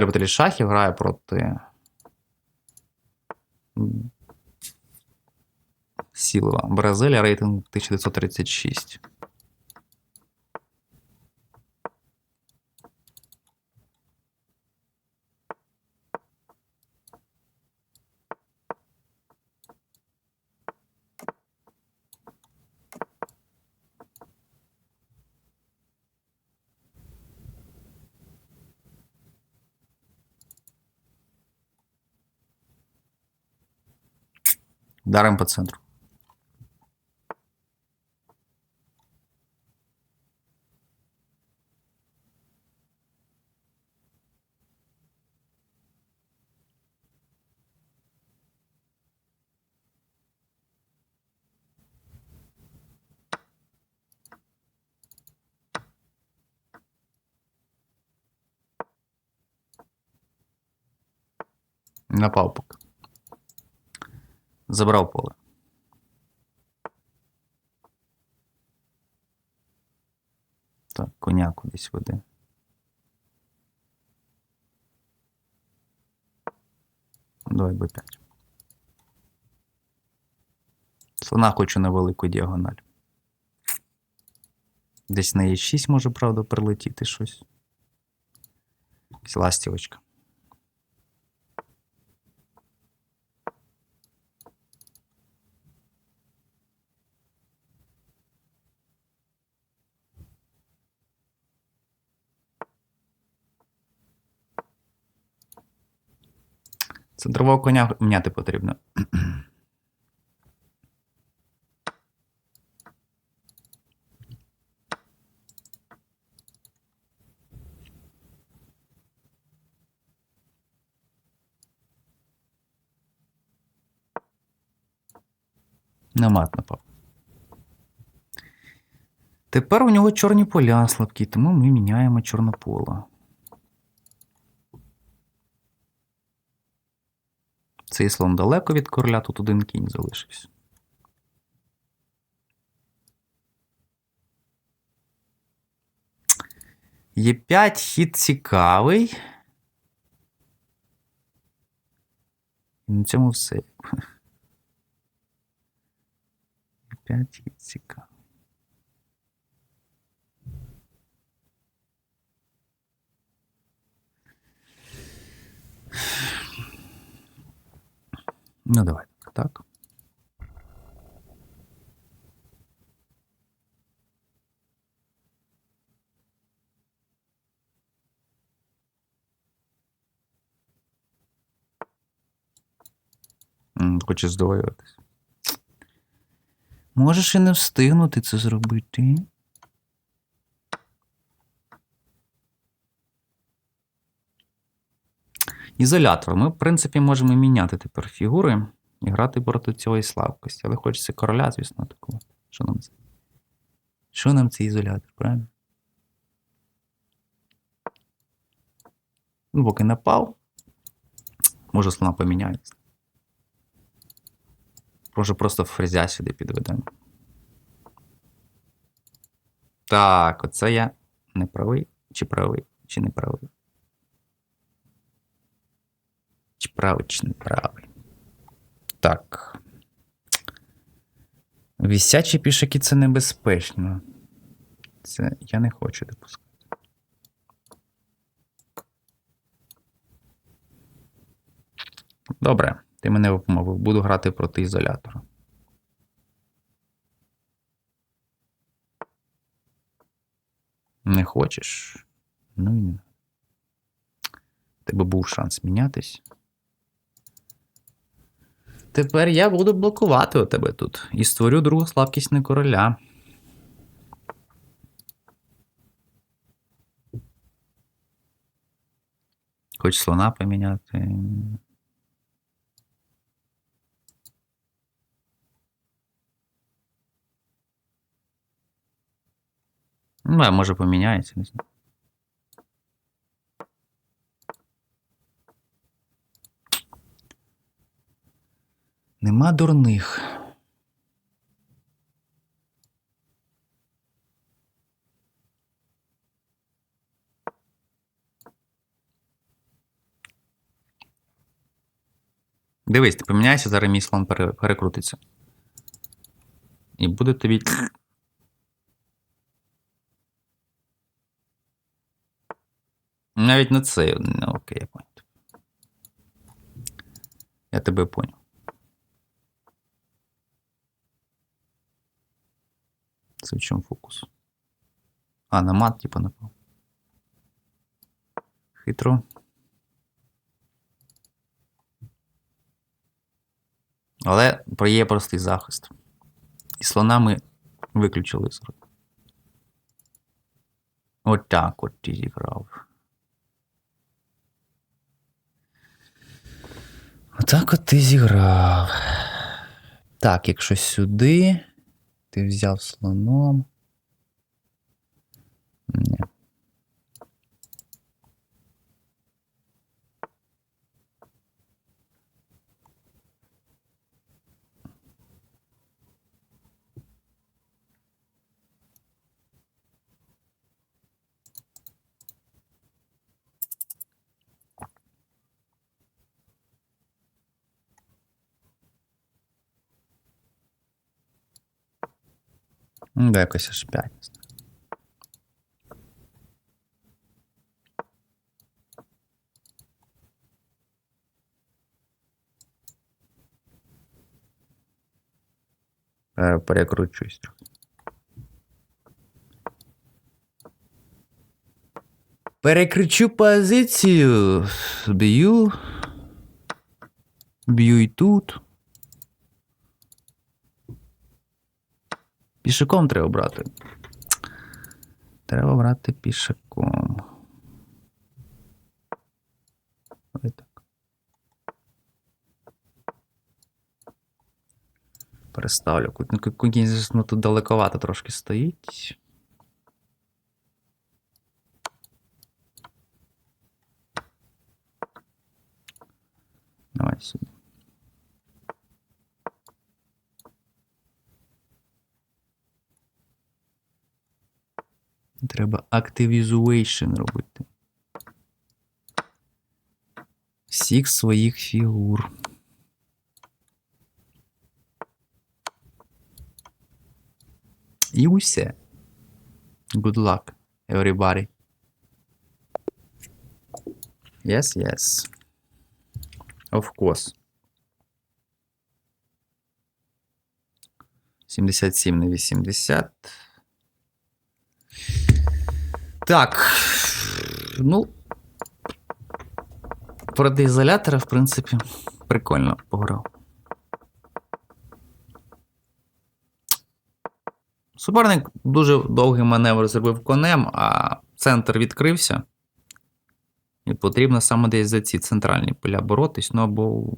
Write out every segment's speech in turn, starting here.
любителі шахів грає проти. Сілова. Бразилія рейтинг 1936. Даром по центру. Напав поки. Забрав поле. Так, коня кудись веде. Давай Б5. Слона хочу на велику діагональ. Десь на Е6 може, правда, прилетіти щось. Ластівочка. Центрового коня міняти потрібно. На мат напав. Тепер у нього чорні поля слабкі, тому ми міняємо чорнопола. Цей слон далеко від короля, тут один кінь залишився. Є 5 хід цікавий. І на цьому все. 5 хід цікавий. Ну, давай так. Хоче здвоюватись. Можеш і не встигнути це зробити. Ізолятор. Ми, в принципі, можемо міняти тепер фігури і грати проти цієї слабкості. Але хочеться короля, звісно, такого. Що нам це? Що нам цей ізолятор, правильно? Ну, поки напав. Може, слона поміняється. Може, просто фрезя сюди підведемо. Так, оце я не правий, чи правий, чи не правий. Правий, чи не правий. Так. Вісячі пішаки це небезпечно. Це я не хочу допускати. Добре, ти мене обмовив. Буду грати проти ізолятора. Не хочеш? Ну і не. Тебе був шанс мінятись. Тепер я буду блокувати у тебе тут і створю другу слабкість на короля. Хоч слона поміняти. Ну, а може поміняється, не знаю. Нема дурних. Дивись, ти поміняйся, зараз мій слон перекрутиться. І буде тобі. Навіть не це. Ну, окей, я понял. Я тебе понял. Це в чому фокус? А, на мат, типа, напав. Хитро. Але є простий захист. І слона ми виключили з гри. Отак от ти зіграв. Отак от ти зіграв. Так, якщо сюди, ти взяв слоном. Ні. Да, якось аж 5. Е, Перекручусь трохи. Перекричу позицію. Б'ю. Б'ю і тут. Пішаком треба брати. Треба брати пішаком. Ось так. Переставлю. Ку- ну, звісно, тут далековато трошки стоїть. Давай сюди. Треба активізуейшн робити. Всіх своїх фігур. І усе. Good luck, everybody. Yes, yes. Of course. 77 на 80. Так. Ну. Проти ізолятора, в принципі, прикольно пограв. Суперник дуже довгий маневр зробив конем, а центр відкрився. І потрібно саме десь за ці центральні поля боротись, ну або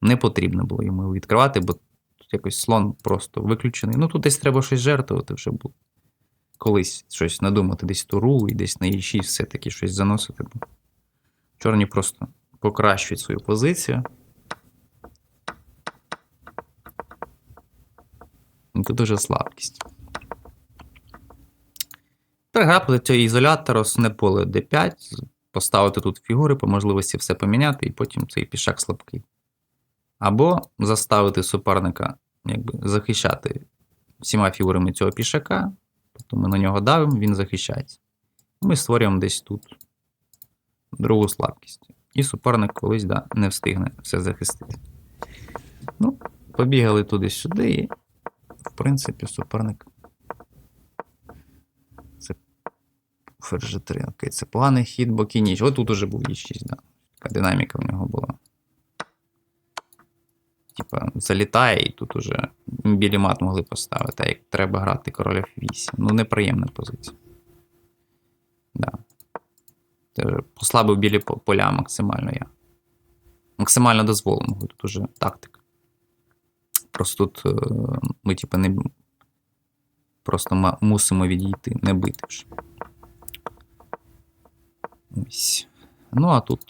не потрібно було йому відкривати, бо тут якось слон просто виключений. Ну тут десь треба щось жертвувати вже було. Колись щось надумати, десь туру і десь на e6 все-таки щось заносити. Чорні просто покращують свою позицію. Ну, Тут дуже слабкість. Переграти цього ізолятора, основне поле D5, поставити тут фігури, по можливості все поміняти, і потім цей пішак слабкий. Або заставити суперника якби, захищати всіма фігурами цього пішака. Тобто ми на нього давимо, він захищається. Ми створюємо десь тут другу слабкість. І суперник колись да, не встигне все захистити. Ну, побігали туди-сюди, і, в принципі, суперник. Це ферзь 3. Окей, це поганий хід, бо кінь ніч. Ось тут уже був Е6, да. Така динаміка в нього була. Типа, залітає, і тут уже білі мат могли поставити, а як треба грати король F8. Ну, неприємна позиція. Да. Послабив білі поля максимально я. Максимально дозволено, бо тут уже тактика. Просто тут е, ми, типу, не просто мусимо відійти, не бити вже. Ось. Ну, а тут.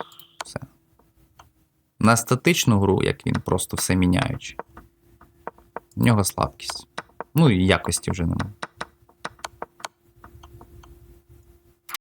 На статичну гру, як він просто все міняючи. В нього слабкість. Ну і якості вже немає.